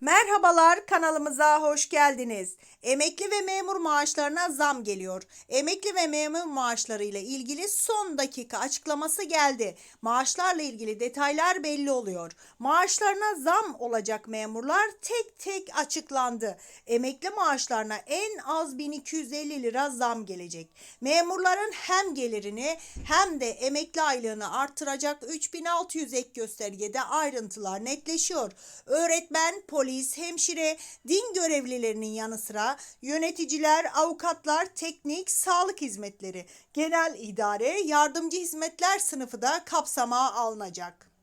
Merhabalar kanalımıza hoş geldiniz. Emekli ve memur maaşlarına zam geliyor. Emekli ve memur maaşları ile ilgili son dakika açıklaması geldi. Maaşlarla ilgili detaylar belli oluyor. Maaşlarına zam olacak memurlar tek tek açıklandı. Emekli maaşlarına en az 1250 lira zam gelecek. Memurların hem gelirini hem de emekli aylığını artıracak 3600 ek göstergede ayrıntılar netleşiyor. Öğretmen, polis, hemşire, din görevlilerinin yanı sıra yöneticiler, avukatlar, teknik, sağlık hizmetleri, genel idare, yardımcı hizmetler sınıfı da kapsama alınacak.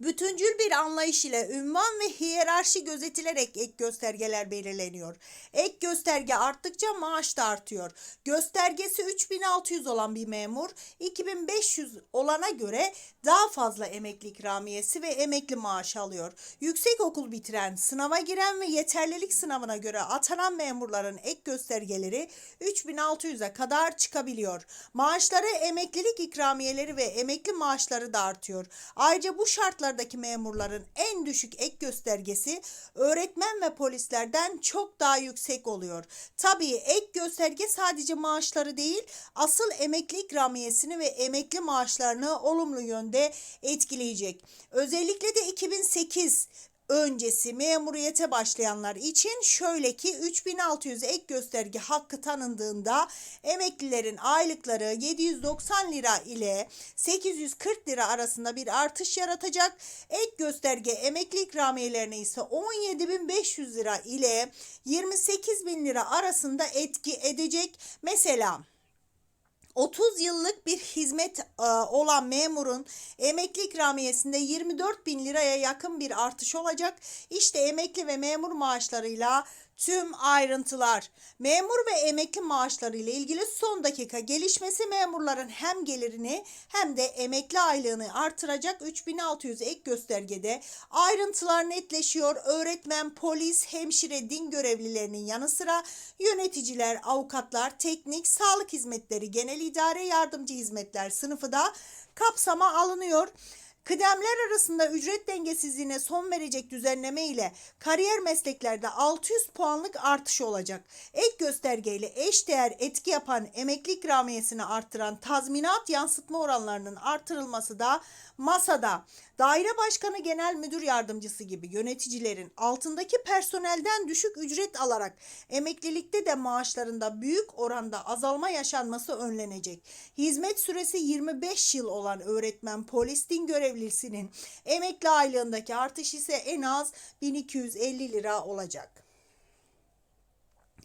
Bütüncül bir anlayış ile ünvan ve hiyerarşi gözetilerek ek göstergeler belirleniyor. Ek gösterge arttıkça maaş da artıyor. Göstergesi 3600 olan bir memur 2500 olana göre daha fazla emekli ikramiyesi ve emekli maaş alıyor. Yüksek okul bitiren, sınava giren ve yeterlilik sınavına göre atanan memurların ek göstergeleri 3600'e kadar çıkabiliyor. Maaşları, emeklilik ikramiyeleri ve emekli maaşları da artıyor. Ayrıca bu şartlardaki memurların en düşük ek göstergesi öğretmen ve polislerden çok daha yüksek oluyor. Tabii ek gösterge sadece maaşları değil, asıl emekli ikramiyesini ve emekli maaşlarını olumlu yönde etkileyecek. Özellikle de 2008 öncesi memuriyete başlayanlar için şöyle ki 3600 ek gösterge hakkı tanındığında emeklilerin aylıkları 790 lira ile 840 lira arasında bir artış yaratacak. Ek gösterge emekli ikramiyelerine ise 17.500 lira ile 28.000 lira arasında etki edecek. Mesela 30 yıllık bir hizmet e, olan memurun emekli ikramiyesinde 24 bin liraya yakın bir artış olacak. İşte emekli ve memur maaşlarıyla tüm ayrıntılar. Memur ve emekli maaşları ile ilgili son dakika gelişmesi memurların hem gelirini hem de emekli aylığını artıracak 3600 ek göstergede ayrıntılar netleşiyor. Öğretmen, polis, hemşire, din görevlilerinin yanı sıra yöneticiler, avukatlar, teknik, sağlık hizmetleri, genel idare yardımcı hizmetler sınıfı da kapsama alınıyor. Kıdemler arasında ücret dengesizliğine son verecek düzenleme ile kariyer mesleklerde 600 puanlık artış olacak. Ek göstergeyle eş değer etki yapan emekli ikramiyesini artıran tazminat yansıtma oranlarının artırılması da masada. Daire başkanı genel müdür yardımcısı gibi yöneticilerin altındaki personelden düşük ücret alarak emeklilikte de maaşlarında büyük oranda azalma yaşanması önlenecek. Hizmet süresi 25 yıl olan öğretmen polis din görevlisinin emekli aylığındaki artış ise en az 1250 lira olacak.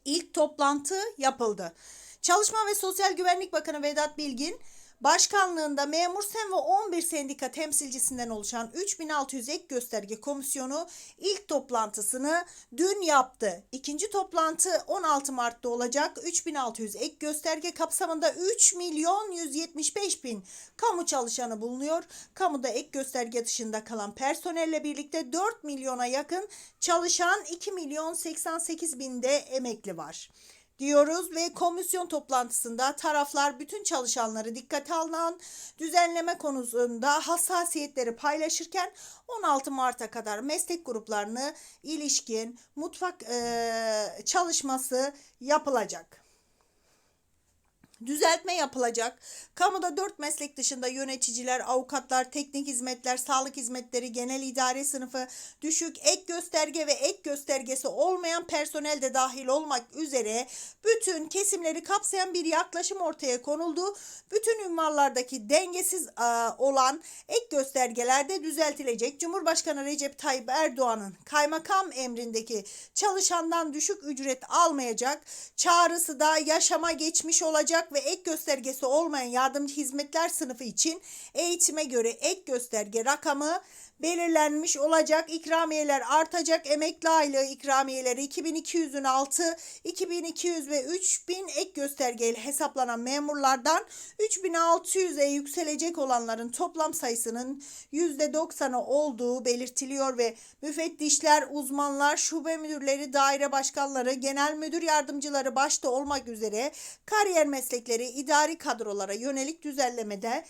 İlk toplantı yapıldı. Çalışma ve Sosyal Güvenlik Bakanı Vedat Bilgin Başkanlığında memur sen ve 11 sendika temsilcisinden oluşan 3600 ek gösterge komisyonu ilk toplantısını dün yaptı. İkinci toplantı 16 Mart'ta olacak. 3600 ek gösterge kapsamında 3 milyon 175 bin kamu çalışanı bulunuyor. Kamuda ek gösterge dışında kalan personelle birlikte 4 milyona yakın çalışan 2 milyon 88 binde emekli var diyoruz ve komisyon toplantısında taraflar bütün çalışanları dikkate alınan düzenleme konusunda hassasiyetleri paylaşırken 16 Mart'a kadar meslek gruplarını ilişkin mutfak e, çalışması yapılacak düzeltme yapılacak. Kamuda 4 meslek dışında yöneticiler, avukatlar, teknik hizmetler, sağlık hizmetleri, genel idare sınıfı, düşük ek gösterge ve ek göstergesi olmayan personel de dahil olmak üzere bütün kesimleri kapsayan bir yaklaşım ortaya konuldu. Bütün ünvanlardaki dengesiz olan ek göstergeler de düzeltilecek. Cumhurbaşkanı Recep Tayyip Erdoğan'ın kaymakam emrindeki çalışandan düşük ücret almayacak çağrısı da yaşama geçmiş olacak ve ek göstergesi olmayan yardımcı hizmetler sınıfı için eğitime göre ek gösterge rakamı belirlenmiş olacak. İkramiyeler artacak. Emekli aylığı ikramiyeleri 2200'ün altı, 2200 ve 3000 ek göstergeyle hesaplanan memurlardan 3600'e yükselecek olanların toplam sayısının %90'ı olduğu belirtiliyor ve müfettişler, uzmanlar, şube müdürleri, daire başkanları, genel müdür yardımcıları başta olmak üzere kariyer meslekleri idari kadrolara yönelik düzenlemede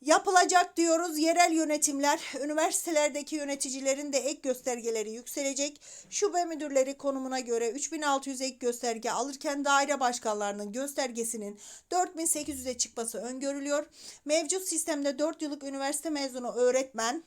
Yapılacak diyoruz. Yerel yönetimler, üniversitelerdeki yöneticilerin de ek göstergeleri yükselecek. Şube müdürleri konumuna göre 3600 ek gösterge alırken daire başkanlarının göstergesinin 4800'e çıkması öngörülüyor. Mevcut sistemde 4 yıllık üniversite mezunu öğretmen,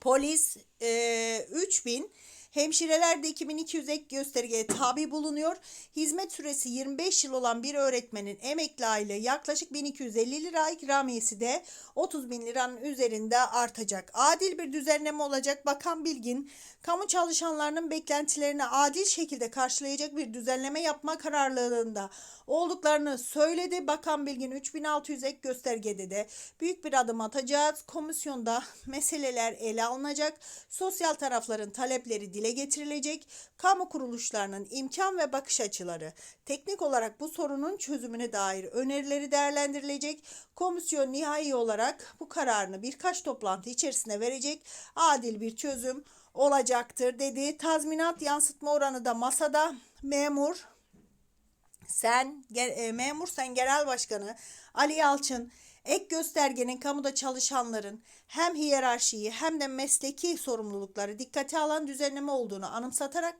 polis e, 3000, Hemşireler de 2200 ek göstergeye tabi bulunuyor. Hizmet süresi 25 yıl olan bir öğretmenin emekli aylığı yaklaşık 1250 lira ikramiyesi de 30 bin liranın üzerinde artacak. Adil bir düzenleme olacak. Bakan Bilgin kamu çalışanlarının beklentilerini adil şekilde karşılayacak bir düzenleme yapma kararlılığında olduklarını söyledi. Bakan Bilgin 3600 ek göstergede de büyük bir adım atacağız. Komisyonda meseleler ele alınacak. Sosyal tarafların talepleri dile getirilecek. Kamu kuruluşlarının imkan ve bakış açıları, teknik olarak bu sorunun çözümüne dair önerileri değerlendirilecek. Komisyon nihai olarak bu kararını birkaç toplantı içerisinde verecek. Adil bir çözüm olacaktır dedi. Tazminat yansıtma oranı da masada. Memur sen e, memur sen genel başkanı Ali Yalçın ek göstergenin kamuda çalışanların hem hiyerarşiyi hem de mesleki sorumlulukları dikkate alan düzenleme olduğunu anımsatarak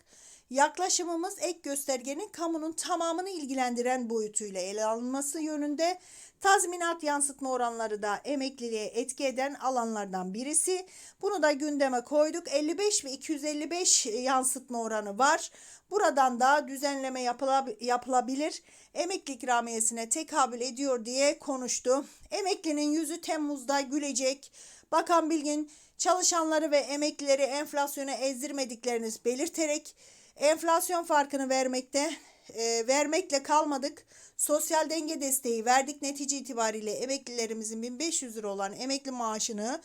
yaklaşımımız ek göstergenin kamunun tamamını ilgilendiren boyutuyla ele alınması yönünde tazminat yansıtma oranları da emekliliğe etki eden alanlardan birisi. Bunu da gündeme koyduk. 55 ve 255 yansıtma oranı var. Buradan da düzenleme yapılabilir. Emekli ikramiyesine tekabül ediyor diye konuştu. Emeklinin yüzü Temmuz'da gülecek. Bakan Bilgin çalışanları ve emeklileri enflasyona ezdirmediklerini belirterek enflasyon farkını vermekte e, vermekle kalmadık. Sosyal denge desteği verdik. Netice itibariyle emeklilerimizin 1500 lira olan emekli maaşını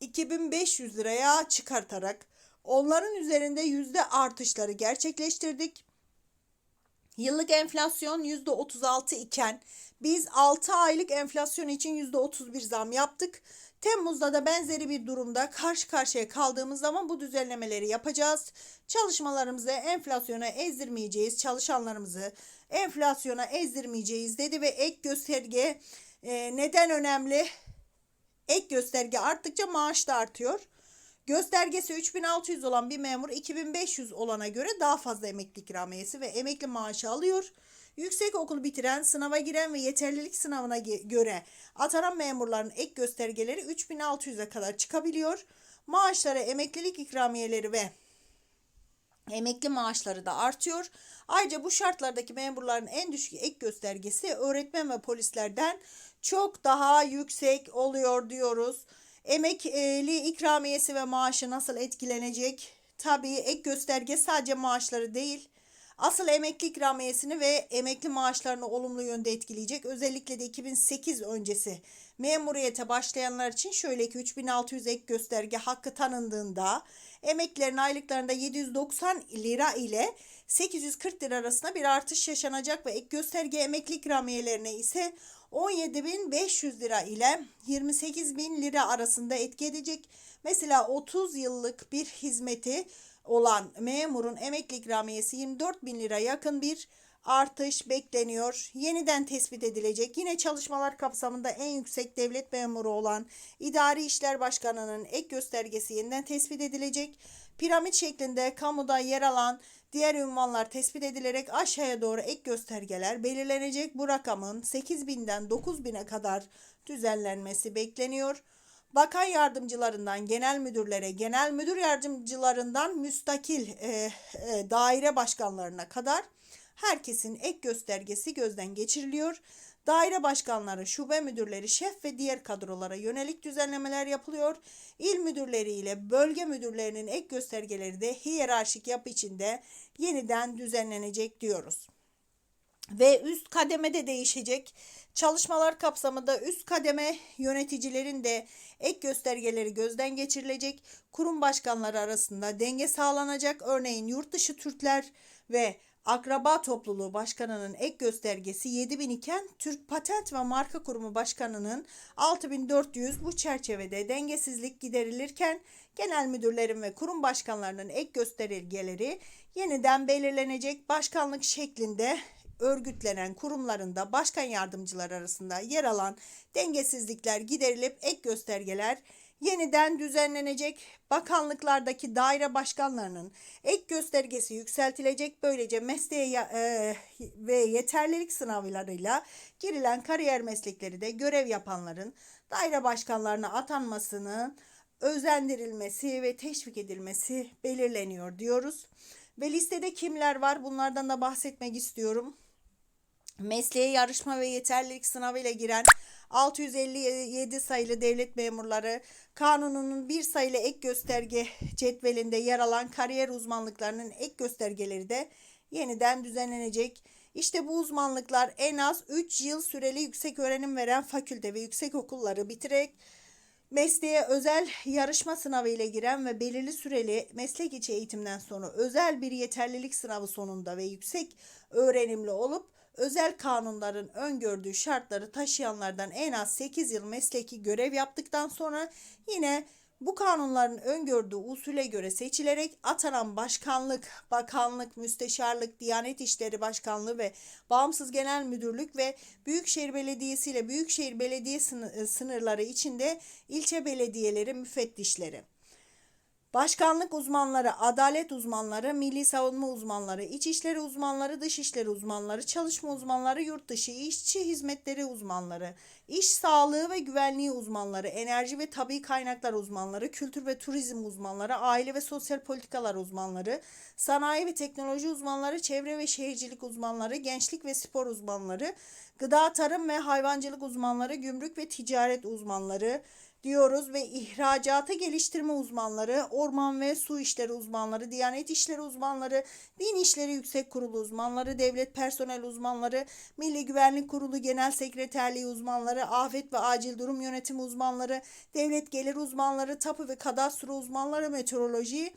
2500 liraya çıkartarak Onların üzerinde yüzde artışları gerçekleştirdik. Yıllık enflasyon yüzde 36 iken biz 6 aylık enflasyon için yüzde 31 zam yaptık. Temmuz'da da benzeri bir durumda karşı karşıya kaldığımız zaman bu düzenlemeleri yapacağız. Çalışmalarımızı enflasyona ezdirmeyeceğiz. Çalışanlarımızı enflasyona ezdirmeyeceğiz dedi ve ek gösterge e, neden önemli? Ek gösterge arttıkça maaş da artıyor. Göstergesi 3600 olan bir memur 2500 olana göre daha fazla emekli ikramiyesi ve emekli maaşı alıyor. Yüksek okul bitiren, sınava giren ve yeterlilik sınavına göre atanan memurların ek göstergeleri 3600'e kadar çıkabiliyor. Maaşları, emeklilik ikramiyeleri ve emekli maaşları da artıyor. Ayrıca bu şartlardaki memurların en düşük ek göstergesi öğretmen ve polislerden çok daha yüksek oluyor diyoruz. Emekli ikramiyesi ve maaşı nasıl etkilenecek? Tabii ek gösterge sadece maaşları değil. Asıl emekli ikramiyesini ve emekli maaşlarını olumlu yönde etkileyecek. Özellikle de 2008 öncesi memuriyete başlayanlar için şöyle ki 3600 ek gösterge hakkı tanındığında emeklilerin aylıklarında 790 lira ile 840 lira arasında bir artış yaşanacak ve ek gösterge emekli ikramiyelerine ise 17.500 lira ile 28.000 lira arasında etki edecek. Mesela 30 yıllık bir hizmeti olan memurun emekli ikramiyesi 24 bin lira yakın bir artış bekleniyor. Yeniden tespit edilecek. Yine çalışmalar kapsamında en yüksek devlet memuru olan İdari İşler Başkanı'nın ek göstergesi yeniden tespit edilecek. Piramit şeklinde kamuda yer alan diğer ünvanlar tespit edilerek aşağıya doğru ek göstergeler belirlenecek. Bu rakamın 8000'den 9000'e kadar düzenlenmesi bekleniyor. Bakan yardımcılarından genel müdürlere, genel müdür yardımcılarından müstakil e, e, daire başkanlarına kadar herkesin ek göstergesi gözden geçiriliyor. Daire başkanları, şube müdürleri, şef ve diğer kadrolara yönelik düzenlemeler yapılıyor. İl müdürleri ile bölge müdürlerinin ek göstergeleri de hiyerarşik yapı içinde yeniden düzenlenecek diyoruz. Ve üst kademede değişecek. Çalışmalar kapsamında üst kademe yöneticilerin de ek göstergeleri gözden geçirilecek. Kurum başkanları arasında denge sağlanacak. Örneğin yurt dışı Türkler ve Akraba Topluluğu Başkanı'nın ek göstergesi 7000 iken Türk Patent ve Marka Kurumu Başkanı'nın 6400 bu çerçevede dengesizlik giderilirken genel müdürlerin ve kurum başkanlarının ek göstergeleri yeniden belirlenecek başkanlık şeklinde örgütlenen kurumlarında başkan yardımcılar arasında yer alan dengesizlikler giderilip ek göstergeler yeniden düzenlenecek. Bakanlıklardaki daire başkanlarının ek göstergesi yükseltilecek. Böylece mesleğe e, ve yeterlilik sınavlarıyla girilen kariyer meslekleri de görev yapanların daire başkanlarına atanmasının özendirilmesi ve teşvik edilmesi belirleniyor diyoruz. Ve listede kimler var bunlardan da bahsetmek istiyorum. Mesleğe yarışma ve yeterlilik sınavıyla giren 657 sayılı devlet memurları kanununun bir sayılı ek gösterge cetvelinde yer alan kariyer uzmanlıklarının ek göstergeleri de yeniden düzenlenecek. İşte bu uzmanlıklar en az 3 yıl süreli yüksek öğrenim veren fakülte ve yüksek okulları bitirerek Mesleğe özel yarışma sınavı ile giren ve belirli süreli meslek içi eğitimden sonra özel bir yeterlilik sınavı sonunda ve yüksek öğrenimli olup özel kanunların öngördüğü şartları taşıyanlardan en az 8 yıl mesleki görev yaptıktan sonra yine bu kanunların öngördüğü usule göre seçilerek atanan başkanlık, bakanlık, müsteşarlık, Diyanet İşleri Başkanlığı ve Bağımsız Genel Müdürlük ve Büyükşehir Belediyesi ile Büyükşehir Belediye sını- sınırları içinde ilçe belediyeleri müfettişleri. Başkanlık uzmanları, adalet uzmanları, milli savunma uzmanları, içişleri uzmanları, dışişleri uzmanları, çalışma uzmanları, yurt dışı işçi hizmetleri uzmanları, iş sağlığı ve güvenliği uzmanları, enerji ve tabi kaynaklar uzmanları, kültür ve turizm uzmanları, aile ve sosyal politikalar uzmanları, sanayi ve teknoloji uzmanları, çevre ve şehircilik uzmanları, gençlik ve spor uzmanları, gıda, tarım ve hayvancılık uzmanları, gümrük ve ticaret uzmanları, diyoruz ve ihracatı geliştirme uzmanları, orman ve su işleri uzmanları, diyanet işleri uzmanları, din işleri yüksek kurulu uzmanları, devlet personel uzmanları, Milli Güvenlik Kurulu Genel Sekreterliği uzmanları, afet ve acil durum yönetimi uzmanları, devlet gelir uzmanları, tapu ve kadastro uzmanları, meteoroloji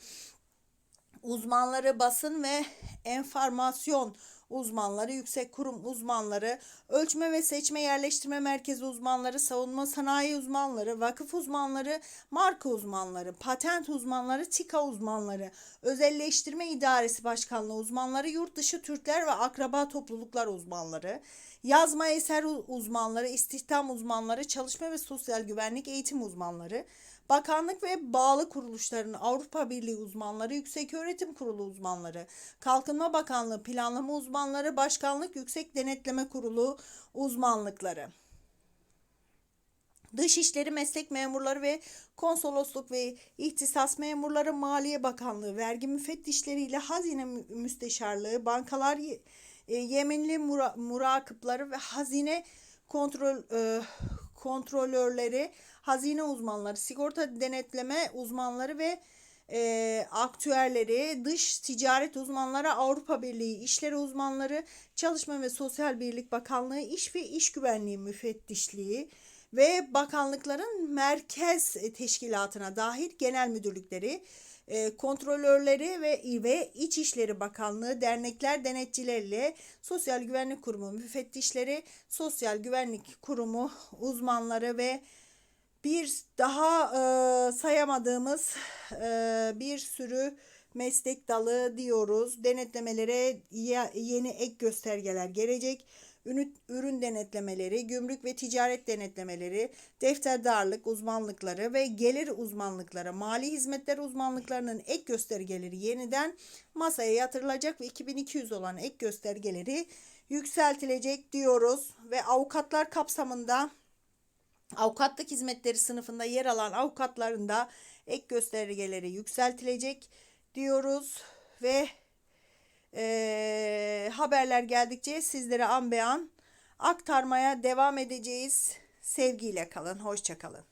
uzmanları, basın ve enformasyon uzmanları, yüksek kurum uzmanları, ölçme ve seçme yerleştirme merkezi uzmanları, savunma sanayi uzmanları, vakıf uzmanları, marka uzmanları, patent uzmanları, TİKA uzmanları, özelleştirme idaresi başkanlığı uzmanları, yurt dışı Türkler ve akraba topluluklar uzmanları, yazma eser uzmanları, istihdam uzmanları, çalışma ve sosyal güvenlik eğitim uzmanları, Bakanlık ve bağlı kuruluşların Avrupa Birliği uzmanları, Yükseköğretim Kurulu uzmanları, Kalkınma Bakanlığı planlama uzmanları, Başkanlık Yüksek Denetleme Kurulu uzmanlıkları. Dışişleri meslek memurları ve konsolosluk ve ihtisas memurları, Maliye Bakanlığı, vergi müfettişleri ile hazine mü- müsteşarlığı, bankalar, e, yeminli mura, murakıpları ve hazine kontrol e, kontrolörleri, hazine uzmanları, sigorta denetleme uzmanları ve e, aktüerleri, dış ticaret uzmanları, Avrupa Birliği işleri uzmanları, Çalışma ve Sosyal Birlik Bakanlığı, İş ve İş Güvenliği Müfettişliği ve bakanlıkların merkez teşkilatına dahil genel müdürlükleri, e, kontrolörleri ve ve İçişleri Bakanlığı, dernekler, denetçileriyle Sosyal Güvenlik Kurumu müfettişleri, Sosyal Güvenlik Kurumu uzmanları ve bir daha e, sayamadığımız e, bir sürü meslek dalı diyoruz. Denetlemelere ye- yeni ek göstergeler gelecek. Ürün, denetlemeleri, gümrük ve ticaret denetlemeleri, defterdarlık uzmanlıkları ve gelir uzmanlıkları, mali hizmetler uzmanlıklarının ek göstergeleri yeniden masaya yatırılacak ve 2200 olan ek göstergeleri yükseltilecek diyoruz. Ve avukatlar kapsamında avukatlık hizmetleri sınıfında yer alan avukatların da ek göstergeleri yükseltilecek diyoruz. Ve eee, haberler geldikçe sizlere an be an aktarmaya devam edeceğiz. Sevgiyle kalın, hoşça kalın.